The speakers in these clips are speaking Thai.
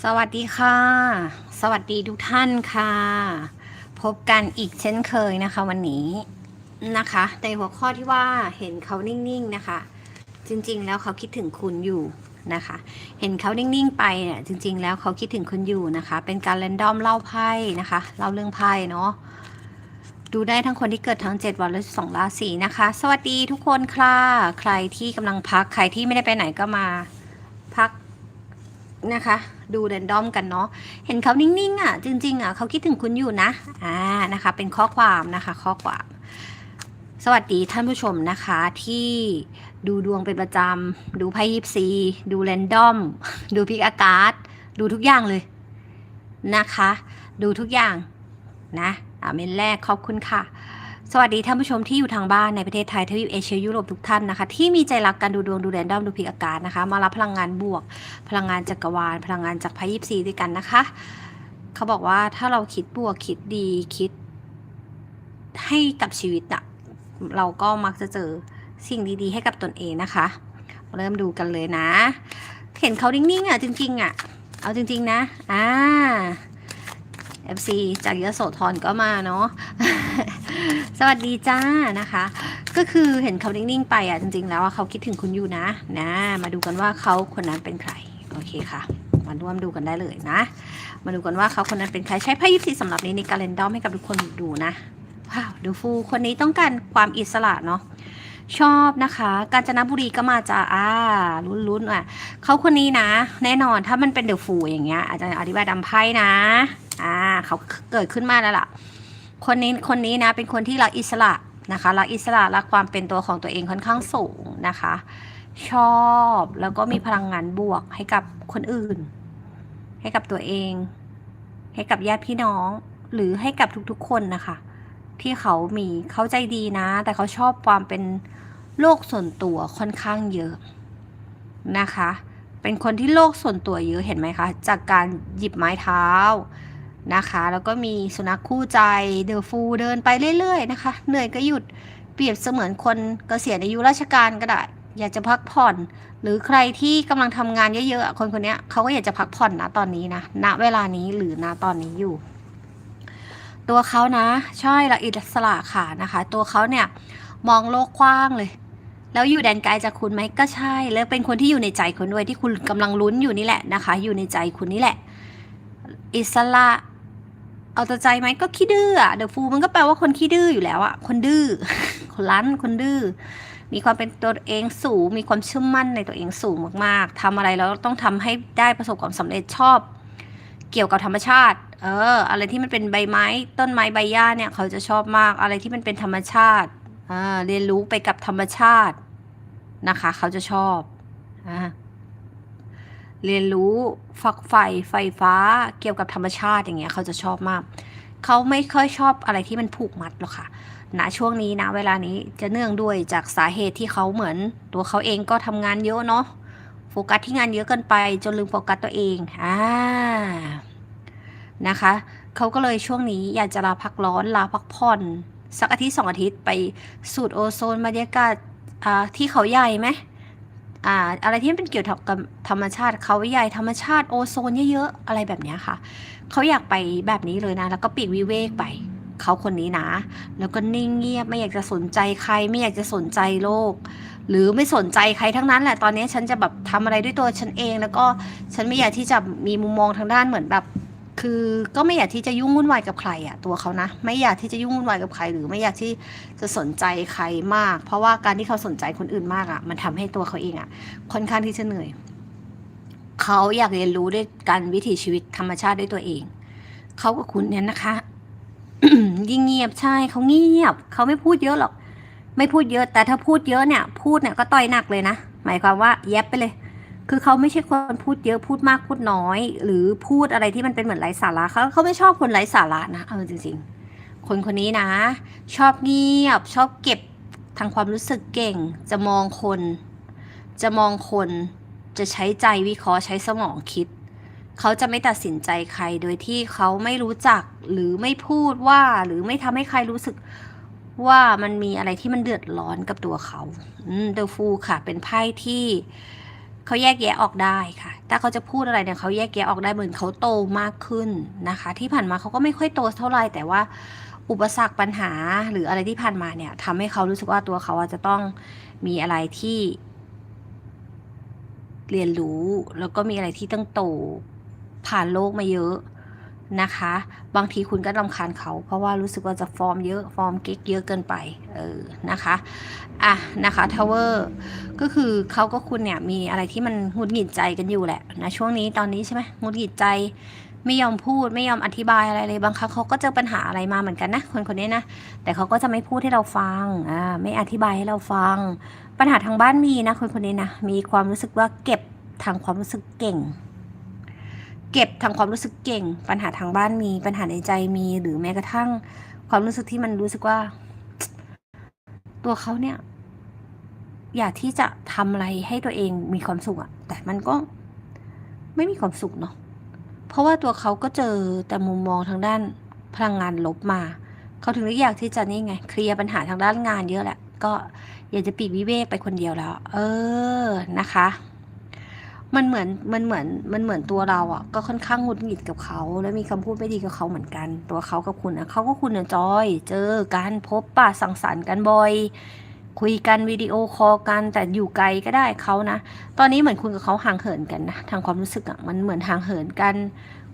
สวัสดีค่ะ สวัสดีทุกท่านค่ะ พบกันอีกเช่นเคยนะคะ วันนี้นะคะ ในหัวข้อที่ว่าเห็นเขานิ่งๆนะคะ จริงๆ แล้วเขาคิดถึงคุณอยู่นะคะ เห็นเขานิ่งๆไปเนี่ยจริง ๆ แล้วเขาคิดถึงคุณอยู่นะคะ เป็นการเรนดอมเล่าไพ่นะคะเล่าเรื่องไพ่เนาะดูได้ทั้งคนที่เกิดทั้ง 7 วันและ12ราศีนะคะ สวัสดีทุกคนค่ะ ใครที่กำลังพักใครที่ไม่ได้ไปไหนก็มา นะคะ ดูเรนดอมกันเนาะเห็นเขานิ่งๆอะจริงๆอะเขาคิดถึงคุณอยู่นะอ่านะคะ เป็นข้อความนะคะข้อความสวัสดีท่านผู้ชมนะคะที่ดูดวงเป็นประจำดูไพ่ยิปซีดูเรนดอม ดูพิกอากาศ ดูทุกอย่างเลยนะคะ ดูทุกอย่างนะอ่าเมนแรกขอบคุณค่ะ สวัสดีท่านผู้ชมที่อยู่ทางบ้านในประเทศไทยทวีปเอเชียยุโรปทุกท่านนะคะ ที่มีใจรักการดูดวงดูแรนดอมดูพิกอากาศนะคะ มารับพลังงานบวก พลังงานจักรวาล พลังงานจากพ่ยิปซีด้วยกันนะคะ เขาบอกว่าถ้าเราคิดบวกคิดดีคิด ให้กับชีวิตอะเราก็มักจะเจอสิ่งดีๆ ให้กับตนเองนะคะ เริ่มดูกันเลยนะ เห็นเขานิ่งๆอะจริงๆอะเอาจริง ๆ นะอ่า FC จากยโสธรก็มาเนาะ สวัสดีจ้านะคะ ก็คือเห็นเขานิ่งๆไปอะจริงๆ แล้วเขาคิดถึงคุณอยู่นะนะ มาดูกันว่าเขาคนนั้นเป็นใคร โอเคค่ะ มาร่วมดูกันได้เลยนะ มาดูกันว่าเขาคนนั้นเป็นใครใช้ไพ่ยิปซีสำหรับนี้ในการเรนดอมให้กับทุกคนดูนะว้าวดูฟูคนนี้ต้องการความอิสระเนาะชอบนะคะ กาญจนบุรีก็มาจะอ่าลุ้นๆอะเขาคนนี้นะ แน่นอนถ้ามันเป็นเดอะฟูอย่างเงี้ยอาจจะอธิบายดำไพ่นะ อ่าเขาเกิดขึ้นมาแล้วล่ะ คนนี้คนนี้นะเป็นคนที่รักอิสระนะคะรักอิสระรักความเป็นตัวของตัวเองค่อนข้างสูงนะคะ ชอบแล้วก็มีพลังงานบวกให้กับคนอื่น ให้กับตัวเอง ให้กับญาติพี่น้อง หรือให้กับทุกๆคนนะคะ ที่เขามีเขาใจดีนะ แต่เขาชอบความเป็นโลกส่วนตัวค่อนข้างเยอะนะคะ เป็นคนที่โลกส่วนตัวเยอะเห็นไหมคะ จากการหยิบไม้เท้า นะคะ แล้วก็มีสุนัขคู่ใจเดอฟูเดินไปเรื่อยๆนะคะ เหนื่อยก็หยุดเปรียบเสมือนคนเกษียณอายุราชการก็ได้ อยากจะพักผ่อน หรือใครที่กำลังทำงานเยอะๆคนคนนี้เขาก็อยากจะพักผ่อนนะตอนนี้นะณเวลานี้หรือณตอนนี้อยู่ ตัวเขานะใช่ละอิสระค่ะนะคะ ตัวเขาเนี่ยมองโลกกว้างเลย แล้วอยู่แดนไกลจากคุณไหมก็ใช่ แล้วเป็นคนที่อยู่ในใจคุณด้วยที่คุณกำลังลุ้นอยู่นี่แหละนะคะ อยู่ในใจคุณนี่แหละ อิสระ เอาแต่ใจไหมก็ขี้ดื้ออะเดอะฟูมันก็แปลว่าคนขี้ดื้ออยู่แล้วอะคนดื้อ คนรั้น คนดื้อ มีความเป็นตัวเองสูง มีความเชื่อมั่นในตัวเองสูงมากๆทำอะไรแล้วต้องทำให้ได้ประสบความสำเร็จชอบ เกี่ยวกับธรรมชาติ เออ อะไรที่มันเป็นใบไม้ ต้นไม้ใบหญ้าเนี่ย เขาจะชอบมาก อะไรที่มันเป็นธรรมชาติ อ่า เรียนรู้ไปกับธรรมชาตินะคะ เขาจะชอบ อ่า เรียนรู้ฝักใฝ่ไฟฟ้าเกี่ยวกับธรรมชาติอย่างเงี้ยเขาจะชอบมาก เขาไม่ค่อยชอบอะไรที่มันผูกมัดหรอกค่ะณช่วงนี้นะเวลานี้จะเนื่องด้วยจากสาเหตุที่เขาเหมือน ตัวเขาเองก็ทำงานเยอะเนาะโฟกัสที่งานเยอะเกินไปจนลืมโฟกัสตัวเองอ่านะคะเขาก็เลยช่วงนี้อยากจะลาพักร้อนลาพักผ่อนสักอาทิตย์สองอาทิตย์ไปสูดโอโซนบรรยากาศอ่าที่เขาใหญ่ไหม อ่าอะไรที่เป็นเกี่ยวกับธรรมชาติเขาใหญ่ธรรมชาติโอโซนเยอะๆอะไรแบบนี้ค่ะ เขาอยากไปแบบนี้เลยนะ แล้วก็ปีกวิเวกไปเขาคนนี้นะ แล้วก็นิ่งเงียบไม่อยากจะสนใจใคร ไม่อยากจะสนใจโลก หรือไม่สนใจใครทั้งนั้นแหละตอนนี้ฉันจะแบบทำอะไรด้วยตัวฉันเอง แล้วก็ฉันไม่อยากที่จะมีมุมมองทางด้านเหมือนแบบ คือก็ไม่อยากที่จะยุ่งวุ่นวายกับใครอะตัวเขานะ ไม่อยากที่จะยุ่งวุ่นวายกับใคร หรือไม่อยากที่จะสนใจใครมาก เพราะว่าการที่เขาสนใจคนอื่นมากอะมันทำให้ตัวเขาเองอะค่อนข้างที่จะเหนื่อยเขาอยากเรียนรู้ด้วยการวิถีชีวิตธรรมชาติด้วยตัวเองเขากับคุณเนี่ยนะคะยิ่งเงียบใช่เขาเงียบเขาไม่พูดเยอะหรอก ไม่พูดเยอะ แต่ถ้าพูดเยอะเนี่ย พูดเนี่ยก็ต่อยหนักเลยนะหมายความว่าแยบไปเลย คือเขาไม่ใช่คนพูดเยอะพูดมากพูดน้อย หรือพูดอะไรที่มันเป็นเหมือนไร้สาระเขาเขาไม่ชอบคนไร้สาระนะเอาจริงๆ คนคนนี้นะ ชอบเงียบ ชอบเก็บทางความรู้สึกเก่ง จะมองคน จะมองคนจะใช้ใจวิเคราะห์ใช้สมองคิด เขาจะไม่ตัดสินใจใครโดยที่เขาไม่รู้จักหรือไม่พูดว่าหรือไม่ทำให้ใครรู้สึกว่ามันมีอะไรที่มันเดือดร้อนกับตัวเขาเดอะฟูค่ะ เป็นไพ่ที่ เขาแยกแยะออกได้ค่ะ ถ้าเขาจะพูดอะไรเนี่ยเขาแยกแยะออกได้เหมือนเขาโตมากขึ้นนะคะ ที่ผ่านมาเขาก็ไม่ค่อยโตเท่าไหร่แต่ว่าอุปสรรคปัญหาหรืออะไรที่ผ่านมาเนี่ยทำให้เขารู้สึกว่าตัวเขาอะจะต้องมีอะไรที่ เรียนรู้แล้วก็มีอะไรที่ต้องโตผ่านโลกมาเยอะ นะคะ บางทีคุณก็รำคาญเขา เพราะว่ารู้สึกว่าจะฟอร์มเยอะฟอร์มเก๊กเยอะเกินไปเออนะคะอะนะคะทาวเวอร์ก็คือเขาก็คุณเนี่ยมีอะไรที่มันหงุดหงิดใจกันอยู่แหละนะช่วงนี้ตอนนี้ใช่ไหมหงุดหงิดใจไม่ยอมพูดไม่ยอมอธิบายอะไรเลยบางครั้งเขาก็เจอปัญหาอะไรมาเหมือนกันนะคนคนนี้นะแต่เขาก็จะไม่พูดให้เราฟังอ่าไม่อธิบายให้เราฟัง ปัญหาทางบ้านมีนะคนคนนี้นะมีความรู้สึกว่าเก็บทางความรู้สึกเก่ง เก็บทางความรู้สึกเก่ง ปัญหาทางบ้านมีปัญหาในใจมีหรือแม้กระทั่ง ความรู้สึกที่มันรู้สึกว่า ตัวเขาเนี่ย อยากที่จะทำอะไรให้ตัวเองมีความสุขอะแต่มันก็ไม่มีความสุขเนาะเพราะว่าตัวเขาก็เจอแต่มุมมองทางด้านพลังงานลบมา เขาถึงได้อยากที่จะนี่ไง เคลียร์ปัญหาทางด้านงานเยอะแหละ ก็อยากจะปลีกวิเวกไปคนเดียวแล้ว เออนะคะ มันเหมือนมันเหมือนมันเหมือนตัวเราอะก็ค่อนข้างหงุดหงิดกับเขา แล้วมีคำพูดไม่ดีกับเขาเหมือนกัน ตัวเขากับคุณอะเขาก็คุณอะจอย เจอกันพบปะสังสรรค์กันบ่อย คุยกันวิดีโอคอลกันแต่อยู่ไกลก็ได้เขานะ ตอนนี้เหมือนคุณกับเขาห่างเหินกันนะทางความรู้สึกอะมันเหมือนห่างเหินกัน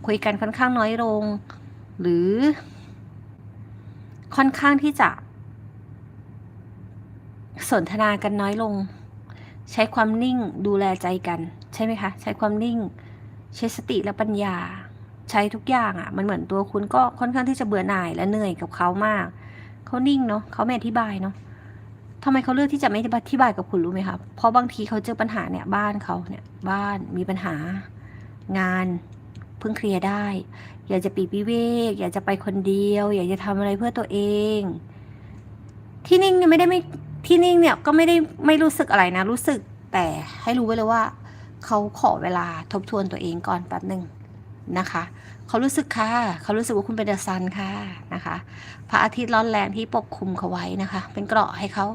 คุยกันค่อนข้างน้อยลง หรือ ค่อนข้างที่จะ สนทนากันน้อยลง ใช้ความนิ่งดูแลใจกัน ใช่ไหมคะ ใช้ความนิ่ง ใช้สติและปัญญา ใช้ทุกอย่างอะ่ะ มันเหมือนตัวคุณก็ค่อนข้างที่จะเบื่อหน่ายและเหนื่อยกับเขามาก เขานิ่งเนาะเขาไม่อธิบายเนาะทำไมเขาเลือกที่จะไม่อธิบายกับคุณรู้ไหมคะเพราะบางทีเขาเจอปัญหาเนี่ยบ้านเขาเนี่ยบ้านมีปัญหา งานเพิ่งเคลียร์ได้ อยากจะปีกวิเวก อยากจะไปคนเดียว อยากจะทำอะไรเพื่อตัวเอง ที่นิ่งเนี่ยไม่ได้ไม่ที่นิ่งเนี่ยก็ไม่ได้ไม่รู้สึกอะไรนะ รู้สึกแต่ให้รู้ไว้เลยว่า เขาขอเวลาทบทวนตัวเองก่อนแป๊บหนึ่งนะคะเขารู้สึกค่ะเขารู้สึกว่าคุณเป็นเดอะซันค่ะนะคะพระอาทิตย์ร้อนแรงที่ปกคลุมเขาไว้นะคะ เป็นเกราะให้เขา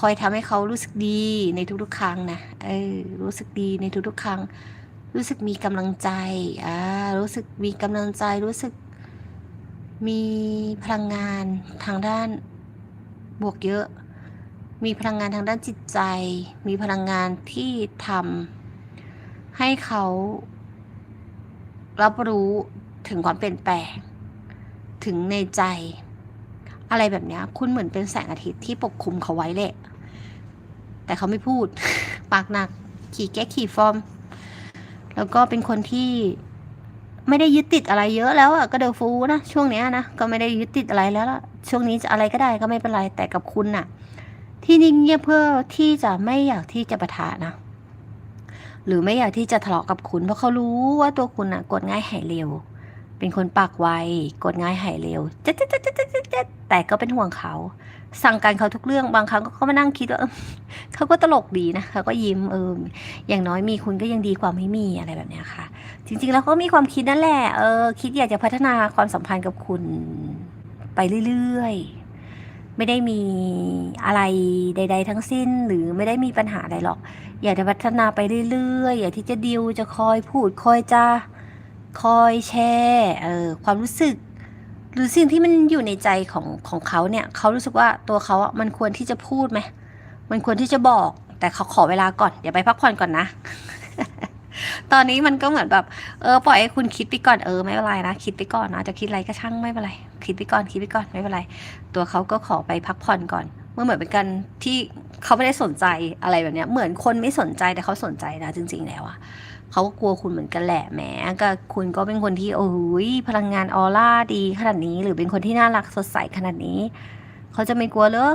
คอยทำให้เขารู้สึกดีในทุกๆ ครั้งนะเออรู้สึกดีในทุกๆ ครั้ง รู้สึกมีกำลังใจอ่ารู้สึกมีกำลังใจรู้สึกมีพลังงานทางด้านบวกเยอะ มีพลังงานทางด้านจิตใจ มีพลังงานที่ทำ ให้เขารับรู้ถึงความเปลี่ยนแปลง ถึงในใจ อะไรแบบนี้คุณเหมือนเป็นแสงอาทิตย์ที่ปกคลุมเขาไว้แหละ แต่เขาไม่พูด ปากหนัก ขี่แก้ขี่ฟอร์ม แล้วก็เป็นคนที่ไม่ได้ยึดติดอะไรเยอะแล้วอะก็เดอฟูนะ ช่วงเนี้ยนะก็ไม่ได้ยึดติดอะไรแล้วละช่วงนี้จะอะไรก็ได้ก็ไม่เป็นไรแต่กับคุณน่ะ ที่นิ่งเงียบเพื่อที่จะไม่อยากที่จะปะทะนะ หรือไม่อยากที่จะทะเลาะกับคุณ เพราะเขารู้ว่าตัวคุณน่ะกดง่ายหายเร็ว เป็นคนปากไวกดง่ายหายเร็วเจ๊ดเจ๊ดเจ๊ดเจ๊ดเจ๊ดเจ๊แต่ก็เป็นห่วงเขา สั่งการเขาทุกเรื่องบางครั้งก็มานั่งคิดว่าเขาก็ตลกดีนะเขาก็ยิ้มเอออย่างน้อยมีคุณก็ยังดีกว่าไม่มีอะไรแบบนี้ค่ะ จริง ๆ แล้วก็มีความคิดนั่นแหละเออคิดอยากจะพัฒนาความสัมพันธ์กับคุณไปเรื่อยๆ ไม่ได้มีอะไรใด ๆ ทั้งสิ้น หรือไม่ได้มีปัญหาอะไรหรอก อยากจะพัฒนาไปเรื่อยๆ อยากที่จะดิวจะคอยพูดคอยจะคอยแชร์เออความรู้สึก หรือสิ่งที่มันอยู่ในใจของของเขาเนี่ยเขารู้สึกว่าตัวเขาอะมันควรที่จะพูดไหมมันควรที่จะบอก แต่เขาขอเวลาก่อนเดี๋ยวไปพักผ่อนก่อนนะ ตอนนี้มันก็เหมือนแบบเออปล่อยให้คุณคิดไปก่อนเออไม่เป็นไรนะคิดไปก่อนนะจะคิดอะไรก็ช่างไม่เป็นไรคิดไปก่อนคิดไปก่อนไม่เป็นไรตัวเขาก็ขอไปพักผ่อนก่อน มื่อเหมือนเป็นกันที่เขาไม่ได้สนใจอะไรแบบเนี้ย เหมือนคนไม่สนใจแต่เขาสนใจนะจริง ๆ แล้วอะเขาก็กลัวคุณเหมือนกันแหละแหมก็คุณก็เป็นคนที่โอ้ยพลังงานออร่าดีขนาดนี้ หรือเป็นคนที่น่ารักสดใสขนาดนี้ เขาจะไม่กลัวเหรอ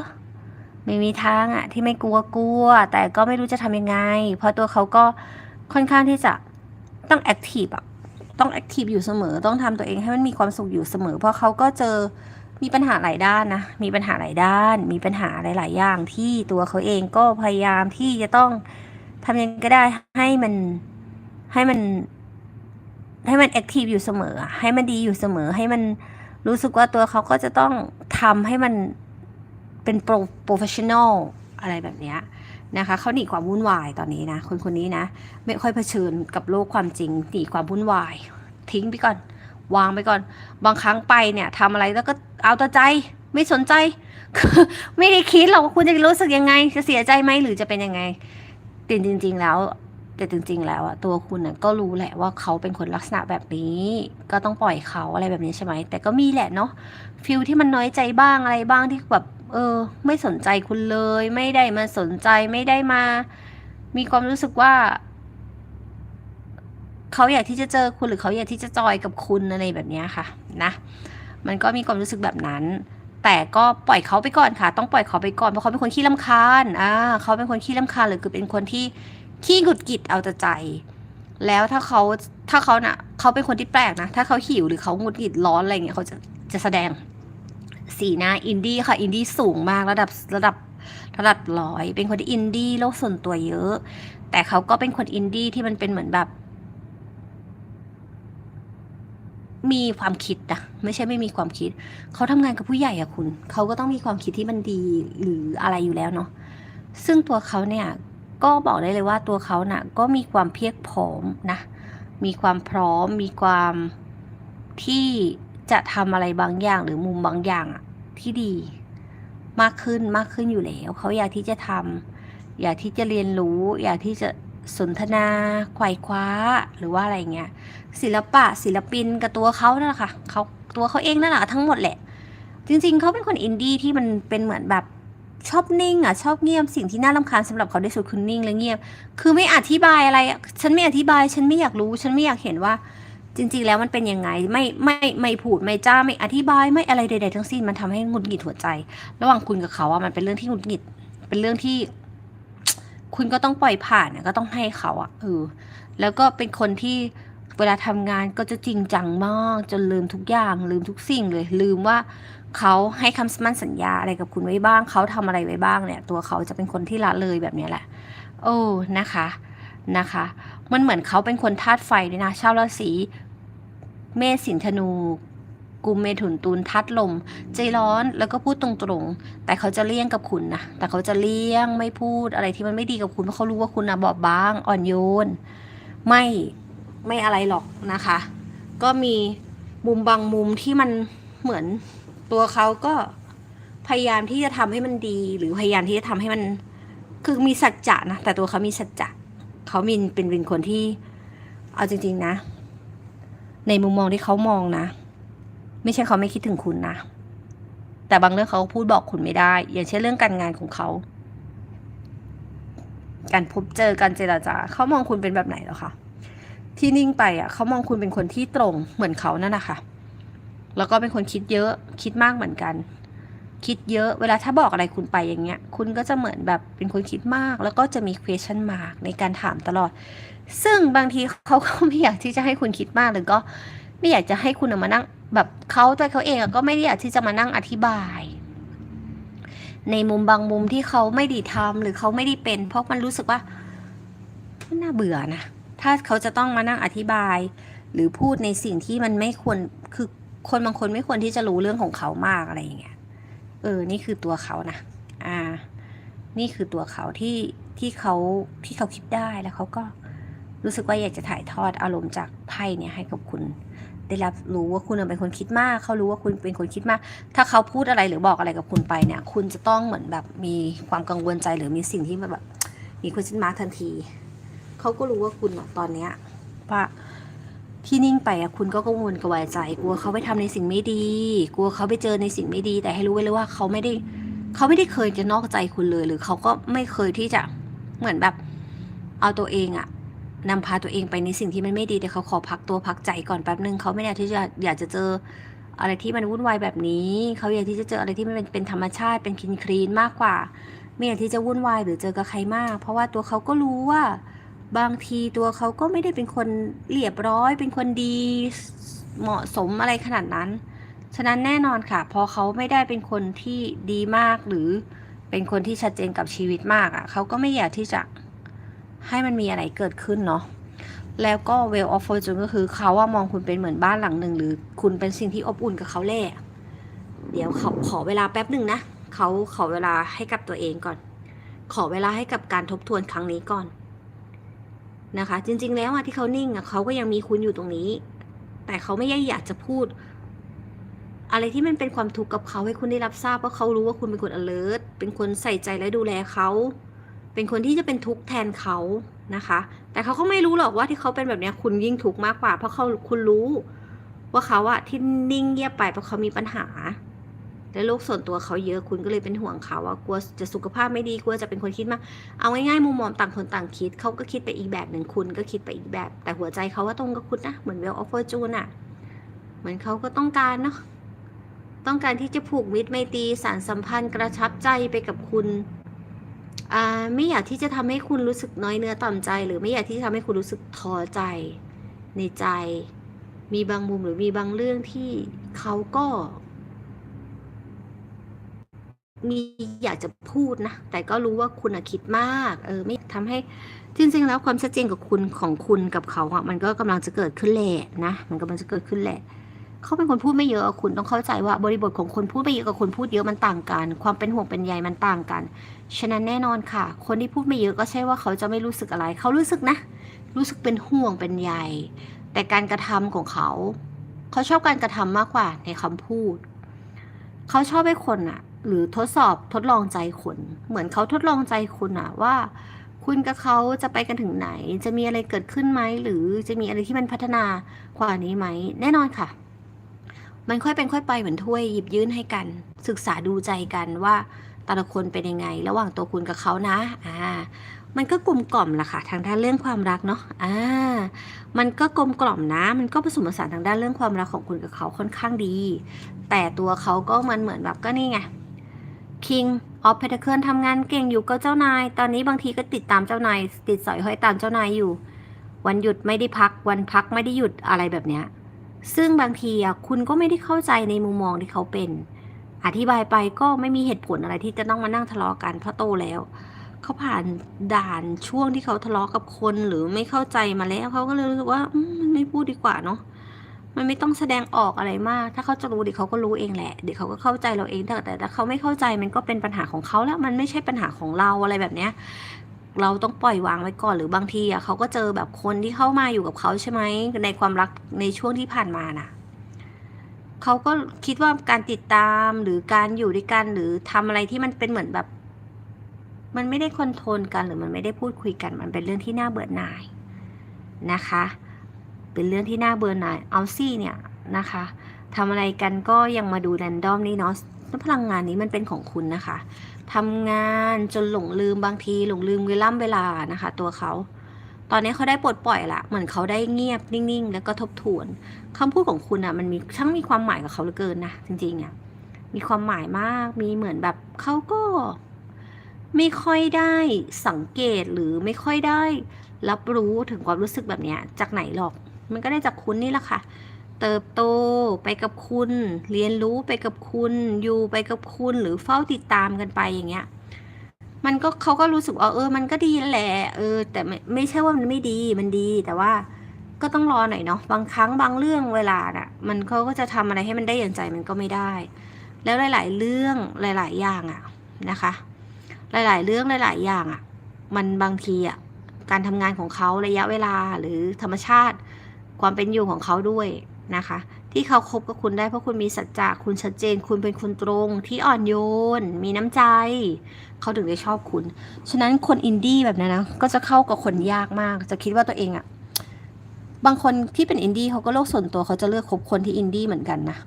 ไม่มีทางอะที่ไม่กลัวกลัว แต่ก็ไม่รู้จะทำยังไง เพราะตัวเขาก็ค่อนข้างที่จะต้องแอคทีฟอะต้องแอคทีฟอยู่เสมอ ต้องทำตัวเองให้มันมีความสุขอยู่เสมอ เพราะเขาก็เจอ มีปัญหาหลายด้านนะ มีปัญหาหลายด้าน มีปัญหาหลาย ๆ อย่างที่ตัวเขาเองก็พยายามที่จะต้องทำยังไงก็ได้ให้มันให้มัน ให้มันแอคทีฟอยู่เสมอ ให้มันดีอยู่เสมอ ให้มันรู้สึกว่าตัวเขาก็จะต้องทำให้มันเป็นโปรโปรเฟชชั่นอลอะไรแบบเนี้ยนะคะเขาหนีความวุ่นวายตอนนี้นะคนคนนี้นะ ไม่ค่อยเผชิญกับโลกความจริงหนีความวุ่นวาย ทิ้งไปก่อน วางไปก่อน บางครั้งไปเนี่ยทำอะไรแล้วก็เอาแต่ใจไม่สนใจ ไม่ได้คิดหรอกว่าคุณจะรู้สึกยังไง จะเสียใจไหมหรือจะเป็นยังไงแต่จริง ๆ แล้ว แต่จริง ๆ แล้วอะตัวคุณน่ะก็รู้แหละว่าเขาเป็นคนลักษณะแบบนี้ ก็ต้องปล่อยเขาอะไรแบบนี้ใช่ไหมแต่ก็มีแหละเนาะฟิลที่มันน้อยใจบ้างอะไรบ้างที่แบบเออ ไม่สนใจคุณเลย ไม่ได้มาสนใจไม่ได้มา มีความรู้สึกว่า เขาอยากที่จะเจอคุณหรือเขาอยากที่จะจอยกับคุณอะไรแบบนี้ค่ะนะมันก็มีความรู้สึกแบบนั้น แต่ก็ปล่อยเขาไปก่อนค่ะ ต้องปล่อยเขาไปก่อนเพราะเขาเป็นคนขี้ลำคาญอ่าเขาเป็นคนขี้ลำคาญหรือคือเป็นคนที่ขี้หงุดหงิดเอาแต่ใจ แล้วถ้าเขาถ้าเขาน่ะเขาเป็นคนที่แปลกนะ ถ้าเขาหิวหรือเขาหงุดหงิดร้อนอะไรเงี้ยเขาจะจะแสดงสีหน้าอินดี้ค่ะอินดี้สูงมากระดับระดับระดับร้อย เป็นคนที่อินดี้โลกส่วนตัวเยอะ แต่เขาก็เป็นคนอินดี้ที่มันเป็นเหมือนแบบ มีความคิดนะไม่ใช่ไม่มีความคิด เขาทำงานกับผู้ใหญ่อะคุณ เขาก็ต้องมีความคิดที่มันดีหรืออะไรอยู่แล้วเนาะซึ่งตัวเขาเนี่ยก็บอกได้เลยว่าตัวเขาน่ะ ก็มีความเพียรพร้อมนะ มีความพร้อม มีความที่จะทำอะไรบางอย่างหรือมุมบางอย่างอะที่ดี มากขึ้นมากขึ้นอยู่แล้ว เขาอยากที่จะทำอยากที่จะเรียนรู้ อยากที่จะ สนทนาไขว่คว้าหรือว่าอะไรเงี้ยศิลปะศิลปินกับตัวเขานั่นแหละค่ะเขาตัวเขาเองนั่นแหละทั้งหมดแหละ จริงๆเขาเป็นคนอินดี้ที่มันเป็นเหมือนแบบชอบนิ่งอะชอบเงียบสิ่งที่น่ารำคาญสำหรับเขาที่สุดคือนิ่งและเงียบ คือไม่อธิบายอะไรฉันไม่อธิบาย ฉันไม่อยากรู้ ฉันไม่อยากเห็นว่า จริง ๆ แล้วมันเป็นยังไงไม่ไม่ไม่พูดไม่จ้าไม่อธิบายไม่อะไรใด ๆ ทั้งสิ้นมันทำให้หงุดหงิดหัวใจ ระหว่างคุณกับเขาอะมันเป็นเรื่องที่หงุดหงิด เป็นเรื่องที่ คุณก็ต้องปล่อยผ่านก็ต้องให้เขาอะเออ แล้วก็เป็นคนที่เวลาทำงานก็จะจริงจังมากจนลืมทุกอย่างลืมทุกสิ่งเลย ลืมว่าเขาให้คำมั่นสัญญาอะไรกับคุณไว้บ้าง เขาทำอะไรไว้บ้างเนี่ย ตัวเขาจะเป็นคนที่ละเลยแบบนี้แหละ โอ้นะคะนะคะ มันเหมือนเขาเป็นคนธาตุไฟด้วยนะชาวราศีเมษสิงห์ธนู กุมเมถุนตุลทัดลม ใจร้อนแล้วก็พูดตรงๆ แต่เขาจะเลี่ยงกับคุณนะแต่เขาจะเลี่ยงไม่พูดอะไรที่มันไม่ดีกับคุณเพราะเขารู้ว่าคุณนะบอบบางอ่อนโยน ไม่ไม่อะไรหรอกนะคะ ก็มีมุมบางมุมที่มันเหมือนตัวเขาก็พยายามที่จะทำให้มันดี หรือพยายามที่จะทำให้มันคือมีสัจจะนะแต่ตัวเขามีสัจจะเขามีเป็นเป็นคนที่ เอาจริง ๆนะ ในมุมมองที่เขามองนะ ไม่ใช่เขาไม่คิดถึงคุณนะ แต่บางเรื่องเขาพูดบอกคุณไม่ได้ อย่างเช่นเรื่องการงานของเขา การพบเจอการเจราจาเขามองคุณเป็นแบบไหนเหรอคะที่นิ่งไปอะเขามองคุณเป็นคนที่ตรงเหมือนเขานั่นนะคะแล้วก็เป็นคนคิดเยอะคิดมากเหมือนกัน คิดเยอะเวลาถ้าบอกอะไรคุณไปอย่างเงี้ย คุณก็จะเหมือนแบบเป็นคนคิดมาก แล้วก็จะมี question mark ในการถามตลอด ซึ่งบางทีเขาก็ไม่อยากที่จะให้คุณคิดมากหรือก็ ไม่อยากจะให้คุณเอามานั่ง แบบเขาตัวเขาเองก็ไม่ได้อยากที่จะมานั่งอธิบาย ในมุมบางมุมที่เขาไม่ได้ทำหรือเขาไม่ได้เป็น เพราะมันรู้สึกว่ามันน่าเบื่อนะถ้าเขาจะต้องมานั่งอธิบาย หรือพูดในสิ่งที่มันไม่ควรคือคนบางคนไม่ควรที่จะรู้เรื่องของเขามากอะไรอย่างเงี้ยเออ นี่คือตัวเขานะอ่า นี่คือตัวเขาที่ที่เขาที่เขาคิดได้แล้วเขาก็รู้สึกว่าอยากจะถ่ายทอดอารมณ์จากไพ่เนี่ยให้กับคุณ ได้รับรู้ว่าคุณเป็นคนคิดมาก เขารู้ว่าคุณเป็นคนคิดมาก ถ้าเขาพูดอะไรหรือบอกอะไรกับคุณไปเนี่ย คุณจะต้องเหมือนแบบมีความกังวลใจหรือมีสิ่งที่แบบ มีคุณชินมาทันที เขาก็รู้ว่าคุณตอนเนี้ยว่าที่นิ่งไปอะคุณก็กังวลกระวายใจ กลัวเขาไปทำในสิ่งไม่ดี กลัวเขาไปเจอในสิ่งไม่ดี แต่ให้รู้ไว้เลยว่าเขาไม่ได้ เขาไม่ได้เคยจะนอกใจคุณเลย หรือเขาก็ไม่เคยที่จะเหมือนแบบ เอาตัวเองอะ นำพาตัวเองไปในสิ่งที่มันไม่ดีแต่เขาขอพักตัวพักใจก่อนแป๊บนึงเขาไม่อยากที่จะอยากจะเจออะไรที่มันวุ่นวายแบบนี้ เขาอยากที่จะเจออะไรที่มันเป็นเป็นธรรมชาติเป็นคลีนคลีนมากกว่า ไม่อยากที่จะวุ่นวายหรือเจอกับใครมาก เพราะว่าตัวเขาก็รู้ว่า บางทีตัวเขาก็ไม่ได้เป็นคนเรียบร้อย เป็นคนดีเหมาะสมอะไรขนาดนั้น ฉะนั้นแน่นอนค่ะ พอเขาไม่ได้เป็นคนที่ดีมากหรือเป็นคนที่ชัดเจนกับชีวิตมากอะ่ะเขาก็ไม่อยากที่จะ ให้มันมีอะไรเกิดขึ้นเนาะแล้วก็ well of fortune ก็คือเขาว่ามองคุณเป็นเหมือนบ้านหลังหนึ่ง หรือคุณเป็นสิ่งที่อบอุ่นกับเขาแหละเดี๋ยวเขาขอเวลาแป๊บหนึ่งนะเขาขอเวลาให้กับตัวเองก่อน ขอเวลาให้กับการทบทวนครั้งนี้ก่อนนะคะ จริง ๆ แล้วอะที่เขานิ่งอะเขาก็ยังมีคุณอยู่ตรงนี้ แต่เขาไม่ได้อยากจะพูด อะไรที่มันเป็นความทุกข์กับเขาให้คุณได้รับทราบเพราะเขารู้ว่าคุณเป็นคน alert เป็นคนใส่ใจและดูแลเขา เป็นคนที่จะเป็นทุกข์แทนเขานะคะ แต่เขาก็ไม่รู้หรอกว่าที่เขาเป็นแบบนี้คุณยิ่งทุกข์มากกว่า เพราะเขาคุณรู้ว่าเขาอะที่นิ่งเงียบไปเพราะเขามีปัญหาและโลกส่วนตัวเขาเยอะคุณก็เลยเป็นห่วงเขาว่ากลัวจะสุขภาพไม่ดีกลัวจะเป็นคนคิดมากเอาง่ายๆมุมมองต่างคนต่างคิดเขาก็คิดไปอีกแบบหนึ่งคุณก็คิดไปอีกแบบ แต่หัวใจเขาว่าตรงกับคุณนะเหมือนเวลออฟเฟอร์จูนอะเหมือนเขาก็ต้องการเนาะต้องการที่จะผูกมิตรไมตรีสารสัมพันธ์กระชับใจไปกับคุณ ไม่อยากที่จะทำให้คุณรู้สึกน้อยเนื้อต่ำใจ หรือไม่อยากที่จะทำให้คุณรู้สึกท้อใจในใจ มีบางมุมหรือมีบางเรื่องที่เขาก็ มีอยากจะพูดนะ แต่ก็รู้ว่าคุณคิดมาก เออ ไม่ทำให้จริงๆแล้วความชัดเจนกับคุณของคุณกับเขาอะมันก็กำลังจะเกิดขึ้นแหละนะ มันกำลังจะเกิดขึ้นแหละ เขาเป็นคนพูดไม่เยอะคุณต้องเข้าใจว่าบริบทของคนพูดไม่เยอะกับคนพูดเยอะมันต่างกัน ความเป็นห่วงเป็นใยมันต่างกัน ฉะนั้นแน่นอนค่ะ คนที่พูดไม่เยอะก็ใช่ว่าเขาจะไม่รู้สึกอะไร เขารู้สึกนะ รู้สึกเป็นห่วงเป็นใยแต่การกระทำของเขา เขาชอบการกระทำมากกว่าในคำพูด เขาชอบให้คนอะหรือทดสอบทดลองใจคนเหมือนเขาทดลองใจคุณอะว่า คุณกับเขาจะไปกันถึงไหน จะมีอะไรเกิดขึ้นไหมหรือจะมีอะไรที่มันพัฒนากว่านี้ไหม แน่นอนค่ะ มันค่อยเป็นค่อยไปเหมือนถ้วยหยิบยื่นให้กัน ศึกษาดูใจกันว่าแต่ละคนเป็นยังไง ระหว่างตัวคุณกับเขานะอ่ามันก็กลมกล่อมล่ะค่ะ ทางด้านเรื่องความรักเนาะอ่ามันก็กลมกล่อมนะ มันก็ผสมผสานทางด้านเรื่องความรักของคุณกับเขาค่อนข้างดี แต่ตัวเขาก็มันเหมือนแบบก็นี่ไง King of Pentacle ทำงานเก่งอยู่กับเจ้านาย ตอนนี้บางทีก็ติดตามเจ้านาย ติดสอยห้อยตามเจ้านายอยู่ วันหยุดไม่ได้พัก วันพักไม่ได้หยุดอะไรแบบเนี้ย ซึ่งบางทีอะคุณก็ไม่ได้เข้าใจในมุมมองที่เขาเป็น อธิบายไปก็ไม่มีเหตุผลอะไรที่จะต้องมานั่งทะเลาะกันเพราะโตแล้ว เขาผ่านด่านช่วงที่เขาทะเลาะกับคนหรือไม่เข้าใจมาแล้วเขาก็เลยรู้สึกว่ามมันไม่พูดดีกว่าเนาะมันไม่ต้องแสดงออกอะไรมาก ถ้าเขาจะรู้เดี๋ยวเขาก็รู้เองแหละ เดี๋ยวเขาก็เข้าใจเราเองแต่แต่ถ้าเขาไม่เข้าใจมันก็เป็นปัญหาของเขาแล้ว มันไม่ใช่ปัญหาของเราอะไรแบบเนี้ย เราต้องปล่อยวางไว้ก่อนหรือบางทีอะเขาก็เจอแบบคนที่เข้ามาอยู่กับเขาใช่ไหมในความรักในช่วงที่ผ่านมาน่ะเขาก็คิดว่าการติดตามหรือการอยู่ด้วยกันหรือทำอะไรที่มันเป็นเหมือนแบบ มันไม่ได้คอนโทรลกันหรือมันไม่ได้พูดคุยกัน มันเป็นเรื่องที่น่าเบื่อหน่ายนะคะ เป็นเรื่องที่น่าเบื่อหน่ายเอาซี่เนี่ยนะคะทำอะไรกันก็ยังมาดูแรนดอมนี่เนาะพลังงานนี้มันเป็นของคุณนะคะ ทำงานจนหลงลืมบางทีหลงลืมเวล่ำเวลานะคะ ตัวเขา ตอนนี้เขาได้ปลดปล่อยละเหมือนเขาได้เงียบนิ่งๆ แล้วก็ทบทวนคำพูดของคุณอะมันมีช่างมีความหมายกับเขาเหลือเกินนะจริงๆอะมีความหมายมากมีเหมือนแบบเขาก็ ไม่ค่อยได้สังเกตหรือไม่ค่อยได้ รับรู้ถึงความรู้สึกแบบเนี้ยจากไหนหรอก มันก็ได้จากคุณนี่แหละค่ะ เติบโตไปกับคุณ เรียนรู้ไปกับคุณ อยู่ไปกับคุณหรือเฝ้าติดตามกันไปอย่างเงี้ย มันก็เขาก็รู้สึกว่าเออ มันก็ดีแหละ เออ แต่ไม่ไม่ใช่ว่ามันไม่ดีมันดีแต่ว่าก็ต้องรอหน่อยเนาะบางครั้งบางเรื่องเวลาน่ะ มันเขาก็จะทำอะไรให้มันได้อย่างใจมันก็ไม่ได้ แล้วหลาย ๆ เรื่องหลาย ๆ อย่างอะนะคะ หลาย ๆ เรื่องหลาย ๆ อย่างอะมันบางทีอะการทำงานของเขาระยะเวลาหรือธรรมชาติ ความเป็นอยู่ของเขาด้วย นะคะ ที่เขาคบกับคุณได้เพราะคุณมีสัจจะคุณชัดเจน คุณเป็นคนตรง ที่อ่อนโยน มีน้ำใจ เขาถึงได้ชอบคุณ ฉะนั้นคนอินดี้แบบนั้นนะก็จะเข้ากับคนยากมาก จะคิดว่าตัวเองอะบางคนที่เป็นอินดี้เขาก็โลกส่วนตัวเขาจะเลือกคบคนที่อินดี้เหมือนกันนะ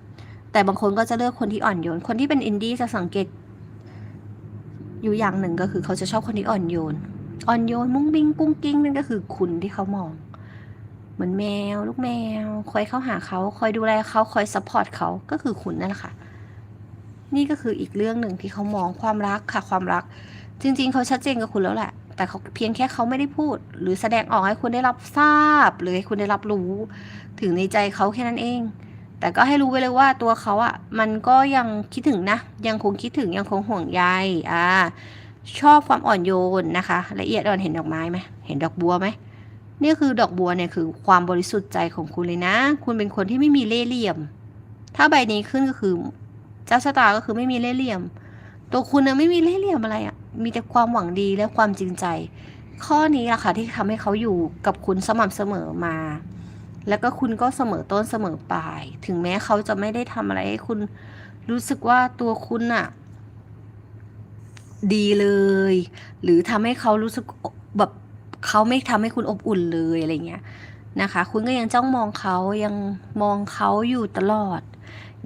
แต่บางคนก็จะเลือกคนที่อ่อนโยน คนที่เป็นอินดี้จะสังเกต อยู่อย่างหนึ่งก็คือเขาจะชอบคนที่อ่อนโยน อ่อนโยน มุ้งบิ้งกุ้งกิ้งนั่นก็คือคุณที่เขามอง เหมือนแมว ลูกแมว คอยเข้าหาเขา คอยดูแลเขาคอยซัพพอร์ตเขาก็คือคุณนั่นแหละค่ะ นี่ก็คืออีกเรื่องหนึ่งที่เขามองความรักค่ะ ความรัก จริง ๆ เขาชัดเจนกับคุณแล้วแหละ แต่เขาเพียงแค่เขาไม่ได้พูด หรือแสดงออกให้คุณได้รับทราบ หรือให้คุณได้รับรู้ ถึงในใจเขาแค่นั้นเอง แต่ก็ให้รู้ไว้เลยว่าตัวเขาอะ่ะ มันก็ยังคิดถึงนะ ยังคงคิดถึงยังคงห่วงใย อ่า ชอบความอ่อนโยนนะคะ ละเอียดอ่อนเห็นดอกไม้ไหมเห็นดอกบัวไหม นี่คือดอกบัวเนี่ยคือความบริสุทธิ์ใจของคุณเลยนะ คุณเป็นคนที่ไม่มีเล่ห์เหลี่ยม ถ้าใบนี้ขึ้นก็คือเจ้าชะตาก็คือไม่มีเล่ห์เหลี่ยม ตัวคุณนะไม่มีเล่ห์เหลี่ยมอะไรอะมีแต่ความหวังดีและความจริงใจ ข้อนี้อะค่ะที่ทำให้เขาอยู่กับคุณสม่ำเสมอมา แล้วก็คุณก็เสมอต้นเสมอปลาย ถึงแม้เขาจะไม่ได้ทำอะไรให้คุณรู้สึกว่าตัวคุณอะดีเลย หรือทำให้เขารู้สึกแบบ เขาไม่ทำให้คุณอบอุ่นเลยอะไรเงี้ยนะคะ คุณก็ยังจ้องมองเขายังมองเขาอยู่ตลอด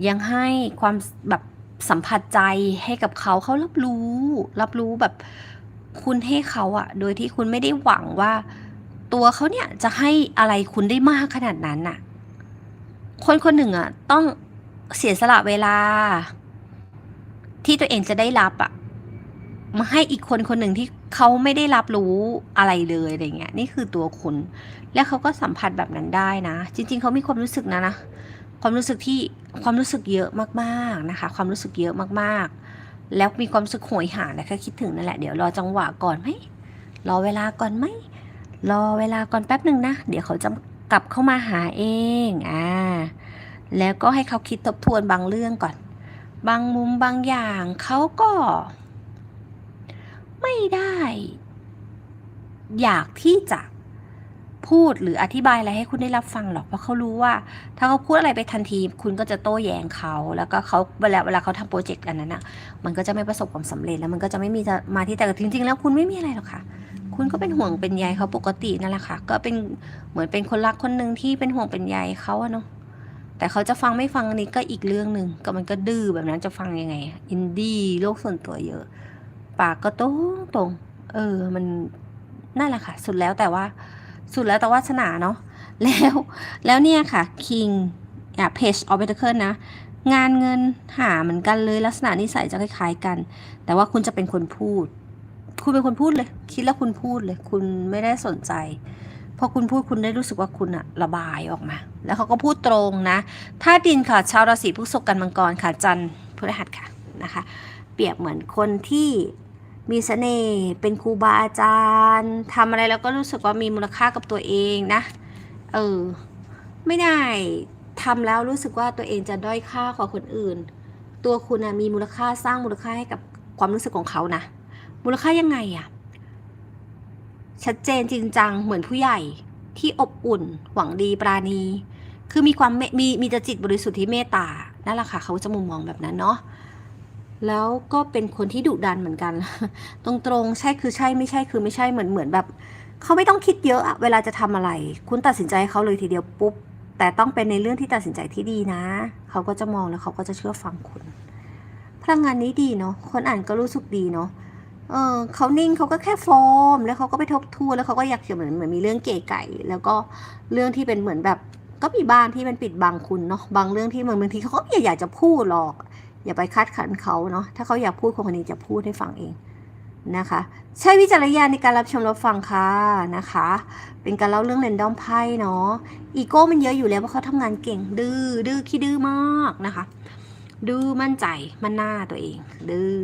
ยังให้ความแบบสัมผัสใจให้กับเขาเขารับรู้ รับรู้แบบคุณให้เขาอะโดยที่คุณไม่ได้หวังว่า ตัวเขาเนี่ยจะให้อะไรคุณได้มากขนาดนั้นน่ะคนคนหนึ่งอะต้องเสียสละเวลา ที่ตัวเองจะได้รับอะมาให้อีกคนคนหนึ่งที่ เขาไม่ได้รับรู้อะไรเลยอะไรเงี้ยนี่คือตัวคุณ แล้วเขาก็สัมผัสแบบนั้นได้นะ จริง ๆเขามีความรู้สึกนะนะความรู้สึกที่ความรู้สึกเยอะมากๆนะคะ ความรู้สึกเยอะมากๆ แล้วมีความรู้สึกโหยหานะคะคิดถึงนั่นแหละเดี๋ยวรอจังหวะก่อนไหมรอเวลาก่อนไหมรอเวลาก่อนแป๊บหนึ่งนะ เดี๋ยวเขาจะกลับเข้ามาหาเองอ่าแล้วก็ให้เขาคิดทบทวนบางเรื่องก่อน บางมุมบางอย่างเขาก็ ไม่ได้ อยากที่จะพูดหรืออธิบายอะไรให้คุณได้รับฟังหรอกเพราะเขารู้ว่า ถ้าเขาพูดอะไรไปทันที คุณก็จะโต้แย้งเขา แล้วก็เขาเวลาเวลาเขาทำโปรเจกต์อันนั้นอะ มันก็จะไม่ประสบความสำเร็จแล้วมันก็จะไม่มีมาที่แต่จริง ๆ แล้วคุณไม่มีอะไรหรอกค่ะ คุณก็เป็นห่วงเป็นใยเขาปกตินั่นแหละค่ะ ก็เป็นเหมือนเป็นคนรักคนหนึ่งที่เป็นห่วงเป็นใยเขาอะเนาะแต่เขาจะฟังไม่ฟังนี่ก็อีกเรื่องหนึ่งก็มันก็ดื้อแบบนั้นจะฟังยังไงอินดี้โลกส่วนตัวเยอะ ปากก็ตรงตรงเออ มันนั่นแหละค่ะ สุดแล้วแต่ว่า สุดแล้วแต่วาสนาเนาะแล้วแล้วเนี่ยค่ะ King อะ Page of Pentacle นะ งานเงินหาเหมือนกันเลยลักษณะนิสัยจะคล้ายๆกัน แต่ว่าคุณจะเป็นคนพูด คุณเป็นคนพูดเลย คิดแล้วคุณพูดเลย คุณไม่ได้สนใจพอคุณพูดคุณได้รู้สึกว่าคุณอะระบายออกมา แล้วเขาก็พูดตรงนะถ้าดินค่ะ ชาวราศีพฤษภกันมังกรค่ะ จันทร์พฤหัสค่ะนะคะ เปรียบเหมือนคนที่ มีเสน่ห์เป็นครูบาอาจารย์ทำอะไรแล้วก็รู้สึกว่ามีมูลค่ากับตัวเองนะ เออ ไม่ได้ทำแล้วรู้สึกว่าตัวเองจะด้อยค่ากว่าคนอื่น ตัวคุณนะมีมูลค่าสร้างมูลค่าให้กับความรู้สึกของเขานะ มูลค่ายังไงอะชัดเจนจริงจังเหมือนผู้ใหญ่ที่อบอุ่น หวังดีปราณี คือมีความเมมีมีจิตบริสุทธิ์ที่เมตตานั่นแหละค่ะเขาจะมุมมองแบบนั้นเนาะ แล้วก็เป็นคนที่ดุดันเหมือนกัน ตรงๆ ใช่คือใช่ไม่ใช่คือไม่ใช่เหมือนเหมือนแบบ เขาไม่ต้องคิดเยอะอะเวลาจะทำอะไร คุณตัดสินใจให้เขาเลยทีเดียวปุ๊บ แต่ต้องเป็นในเรื่องที่ตัดสินใจที่ดีนะ เขาก็จะมองแล้วเขาก็จะเชื่อฟังคุณ พลังงานนี้ดีเนาะ คนอ่านก็รู้สึกดีเนาะ เออเขานิ่งเขาก็แค่ฟอร์ม แล้วเขาก็ไปทบทวนแล้วเขาก็อยากจะเหมือนเหมือนมีเรื่องเก๋ไก่ แล้วก็เรื่องที่เป็นเหมือนแบบ ก็มีบ้างที่มันปิดบังคุณเนาะ บางเรื่องที่บางทีเขาก็ไม่อยากจะพูดหรอก อย่าไปคัดขันเขาเนาะถ้าเขาอยากพูดคนคนนี้จะพูดให้ฟังเองนะคะ ใช้วิจารณญาณในการรับชมรับฟังค่ะนะคะ เป็นการเล่าเรื่องเรนดอมไพ่เนาะอีโก้มันเยอะอยู่แล้วเพราะเขาทำงานเก่งดื้อดื้อขี้ดื้อมากนะคะ ดื้อมั่นใจมั่นหน้าตัวเอง ดื้อ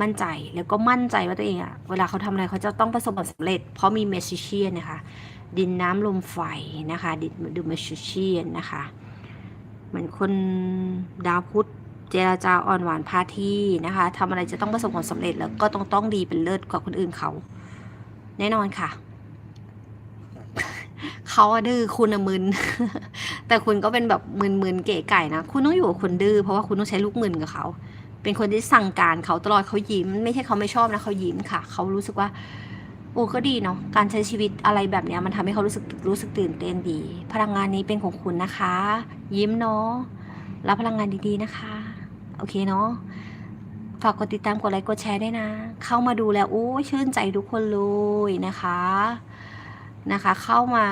มั่นใจแล้วก็มั่นใจว่าตัวเองอะเวลาเขาทำอะไรเขาจะต้องประสบความสำเร็จ เพราะมีเมจิเชียนนะคะ ดินน้ำลมไฟนะคะดินดูเมจิเชียนนะคะ เหมือนคนดาวพุธ เจราจาอ่อนหวานพาที่นะคะทำอะไรจะต้องประสบความสำเร็จแล้วก็ต้องต้องดีเป็นเลิศกว่าคนอื่นเขา แน่นอนค่ะ เขาดื้อคุณมึน แต่คุณก็เป็นแบบมึนๆเก๋ไก่นะ คุณต้องอยู่กับคนดื้อเพราะว่าคุณต้องใช้ลูกมึนกับเขา เป็นคนที่สั่งการเขาตลอดเขายิ้ม ไม่ใช่เขาไม่ชอบนะเขายิ้มค่ะ เขารู้สึกว่าโอ้ก็ดีเนาะการใช้ชีวิตอะไรแบบนี้มันทำให้เขารู้สึกรู้สึกตื่นเต้นดี พลังงานนี้เป็นของคุณนะคะ ยิ้มเนาะรับพลังงานดีๆนะคะ โอเคเนาะฝากกดติดตามกดไลค์กดแชร์ได้นะ เข้ามาดูแล้วโอ้ชื่นใจทุกคนเลยนะคะนะคะ เข้ามา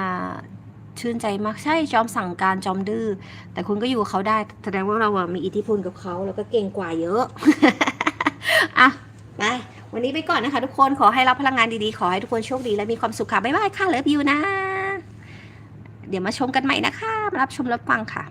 ชื่นใจมากใช่จอมสั่งการจอมดื้อแต่คุณก็อยู่เขาได้แสดงว่าเราอะมีอิทธิพลกับเขาแล้วก็เก่งกว่าเยอะอะไปวันนี้ไปก่อนนะคะ ทุกคนขอให้รับพลังงานดีๆ ขอให้ทุกคนโชคดีและมีความสุขค่ะบ๊ายบายค่ะเลิฟยูนะ เดี๋ยวมาชมกันใหม่นะคะ รับชมรับฟังค่ะ